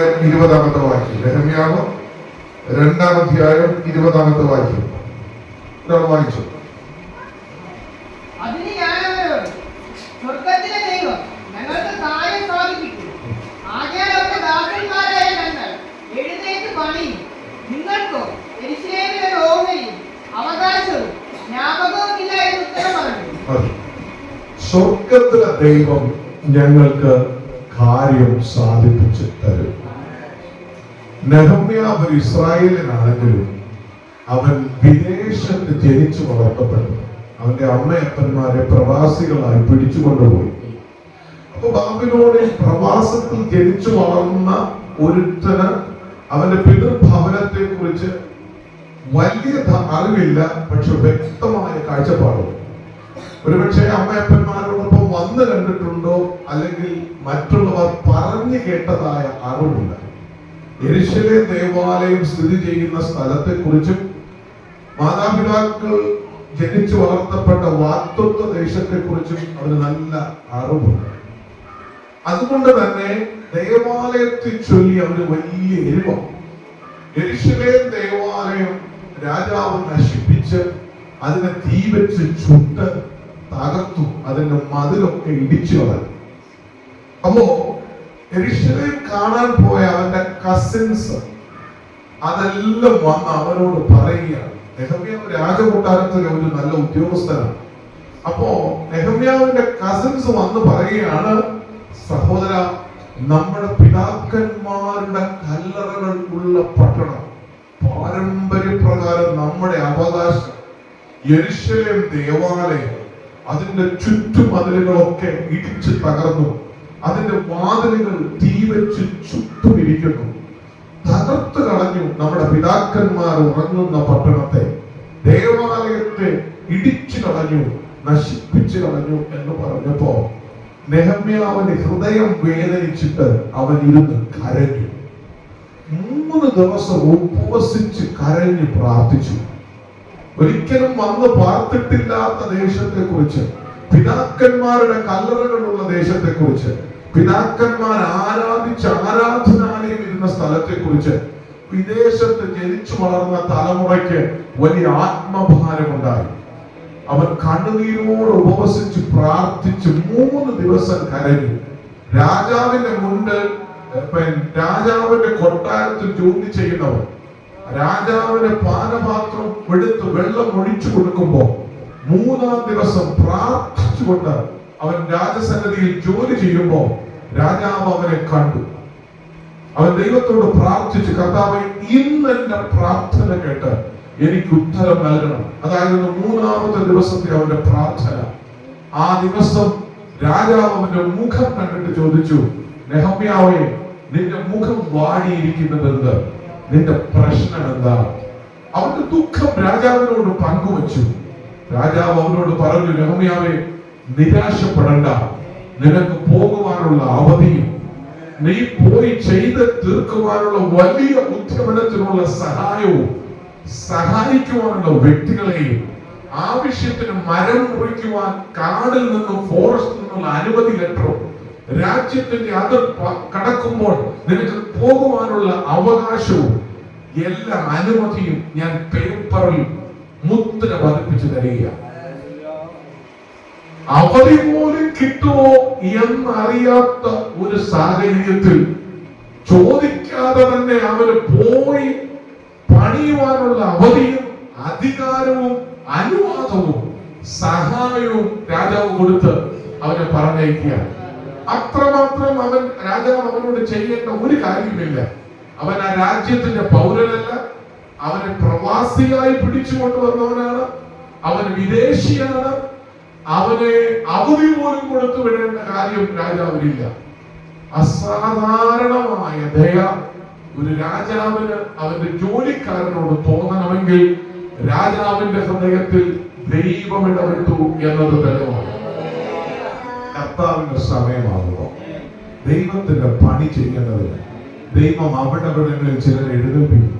ഇരുപതാമത്തെ വാക്യം. രഹമ്യാവ് രണ്ടാം അധ്യായം ഇരുപതാമത്തെ വാക്യം. ഒരാൾ വായിച്ചു. സ്വർഗത്തിലെ ദൈവം ഞങ്ങൾക്ക് കാര്യം സാധിപ്പിച്ച് തരും. നെഹമ്യാവ് ഒരു ഇസ്രായേലിനാണെങ്കിലും അവൻ വിദേശത്ത് ജനിച്ചു വളർത്തപ്പെട്ടു. അവന്റെ അമ്മയപ്പന്മാരെ പ്രവാസികളായി പിടിച്ചു കൊണ്ടുപോയി അപ്പൊ ബാബിലോണിൽ പ്രവാസത്തിൽ ജനിച്ചു വളർന്ന ഒരുത്തന് അവന്റെ പിതൃഭവനത്തെ കുറിച്ച് വലിയ അറിവില്ല പക്ഷെ വ്യക്തമായ കാഴ്ചപ്പാടുണ്ട്. ഒരുപക്ഷെ അമ്മയപ്പന്മാരോടൊപ്പം വന്നു കണ്ടിട്ടുണ്ടോ? അല്ലെങ്കിൽ മറ്റുള്ളവർ പറഞ്ഞു കേട്ടതായ അറിവുണ്ട് എരിശിലെ ദേവാലയം സ്ഥിതി ചെയ്യുന്ന സ്ഥലത്തെ കുറിച്ചും മാതാപിതാക്കൾ ജനിച്ചു വളർത്തപ്പെട്ട വാക്തത്വ ദേശത്തെ കുറിച്ചും അവന് നല്ല അറിവുണ്ട്. അതുകൊണ്ട് തന്നെ ദേവാലയത്തെ ചൊല്ലി അവന് വലിയ എരിവാണ്. എരിശിലേം ദേവാലയം രാജാവ് നശിപ്പിച്ച് അതിനെ തീ വെച്ച് ചുട്ട് തകർത്തു അതിന്റെ മതിലൊക്കെ ഇടിച്ചു കളഞ്ഞു. അപ്പോ എരിശലേം കാണാൻ പോയ അവന്റെ കസിൻസ് അതെല്ലാം വന്ന് അവനോട് പറയുകയാണ് നെഹമ്യാവ് രാജകൊട്ടാരത്തിലെ ഒരു നല്ല ഉദ്യോഗസ്ഥനാണ്. അപ്പോ നെഹമ്യാവിന്റെ കസിൻസ് വന്ന് പറയുകയാണ് സഹോദര നമ്മുടെ പിതാക്കന്മാരുടെ കല്ലറകൾ ഉള്ള പട്ടണം. പാരമ്പര്യപ്രകാരം നമ്മുടെ അവകാശം യെരുശലേം ദേവാലയം. അതിന്റെ ചുറ്റുമതിലുകളൊക്കെ ഇടിച്ച് തകർന്നു. അതിന്റെ വാതിലുകൾ തീ വെച്ച് ചുട്ടുമിരിക്കുന്നു തകർത്ത് കളഞ്ഞു നമ്മുടെ പിതാക്കന്മാർ ഉറങ്ങുന്ന പട്ടണത്തെ ദേവാലയത്തെ ഇടിച്ചു കളഞ്ഞു നശിപ്പിച്ചു കളഞ്ഞു എന്ന് പറഞ്ഞപ്പോ നെഹമ്യാവിന്റെ ഹൃദയം വേദനിച്ചിട്ട് അവൻ ഇരുന്ന് കരഞ്ഞു. മൂന്ന് ദിവസം ഉപവസിച്ച് കരഞ്ഞ് പ്രാർത്ഥിച്ചു. ഒരിക്കലും വന്ന് പാർത്തിട്ടില്ലാത്ത ദേശത്തെ കുറിച്ച് പിതാക്കന്മാരുടെ കല്ലറകളുള്ള ദേശത്തെ കുറിച്ച് പിതാക്കന്മാർ ആരാധിച്ച ആരാധനാലയം ഇരുന്ന സ്ഥലത്തെ കുറിച്ച് വിദേശത്ത് ജനിച്ചു വളർന്ന തലമുറയ്ക്ക് വലിയ ആത്മഭാരമുണ്ടായി. അവൻ കണ്ണുനീരോട് ഉപവസിച്ച് പ്രാർത്ഥിച്ച് മൂന്ന് ദിവസം കരഞ്ഞു. രാജാവിന്റെ പിന്നെ രാജാവിന്റെ കൊട്ടാരത്തിൽ ജോലി ചെയ്യുന്നവർ രാജാവിന്റെ പാനപാത്രം എടുത്ത് വെള്ളം ഒഴിച്ചു കൊടുക്കുമ്പോൾ മൂന്നാം ദിവസം പ്രാർത്ഥിച്ചുകൊണ്ട് അവൻ രാജസന്നിധിയിൽ ജോലി ചെയ്യുമ്പോ രാജാവ് അവനെ കണ്ടു. അവൻ ദൈവത്തോട് പ്രാർത്ഥിച്ചു കർത്താവ് ഇന്ന് എന്റെ പ്രാർത്ഥന കേട്ട് എനിക്ക് ഉത്തരം നൽകണം. അതായിരുന്നു മൂന്നാമത്തെ ദിവസത്തെ അവന്റെ പ്രാർത്ഥന. ആ ദിവസം രാജാവ് അവന്റെ മുഖം കണ്ടിട്ട് ചോദിച്ചു നെഹമ്യാവേ നിന്റെ മുഖം വാടിയിരിക്കുന്നത് എന്ത്? നിന്റെ പ്രശ്നം എന്താ? അവന്റെ ദുഃഖം രാജാവിനോട് പങ്കുവച്ചു. രാജാവ് അവനോട് പറഞ്ഞു നെഹമ്യാവേ നിരാശപ്പെടണ്ട. നിനക്ക് പോകുവാനുള്ള അവധിയും നീ പോയി ചെയ്ത് തീർക്കുവാനുള്ള വലിയ ഉദ്യമനത്തിനുള്ള സഹായവും സഹായിക്കുവാനുള്ള വ്യക്തികളെയും ആവശ്യത്തിന് മരം മുറിക്കുവാൻ കാടിൽ നിന്നും ഫോറസ്റ്റിൽ നിന്നുള്ള അനുമതി ലെറ്ററോ രാജ്യത്തിന്റെ അതിർ കടക്കുമ്പോൾ നിനക്ക് പോകുവാനുള്ള അവകാശവും എല്ലാ അനുമതിയും ഞാൻ പേപ്പറിൽ മുദ്ര പതിപ്പിച്ചു തരികയാണ്. അവധി പോലും കിട്ടുമോ? എന്നറിയാത്ത ഒരു സാഹചര്യത്തിൽ ചോദിക്കാതെ തന്നെ അവർ പോയി പണിയുവാനുള്ള അവധിയും അധികാരവും അനുവാദവും സഹായവും രാജാവ് കൊടുത്ത് അവനെ പറഞ്ഞയക്കുകയാണ്. അത്രമാത്രം അവൻ രാജാവ് അവനോട് ചെയ്യേണ്ട ഒരു കാര്യമില്ല അവൻ ആ രാജ്യത്തിന്റെ പൗരനല്ല. അവനെ പ്രവാസിയായി പിടിച്ചു കൊണ്ടുവന്നവനാണ് അവൻ വിദേശിയാണ്. അവനെ അവധി പോലും കൊടുത്തു വിടേണ്ട കാര്യം രാജാവിനില്ല. അസാധാരണമായ ദയ ഒരു രാജാവിന് അവന്റെ ജോലിക്കാരനോട് തോന്നണമെങ്കിൽ രാജാവിന്റെ ഹൃദയത്തിൽ ദൈവം ഇടപെട്ടു എന്നത് തെളിവാണ് കർത്താവിന്റെ സമയമാകുമോ ദൈവത്തിന്റെ പണി ചെയ്യുന്നതിന് ദൈവം അവിടെ ചിലരെ എഴുന്നേൽപ്പിക്കും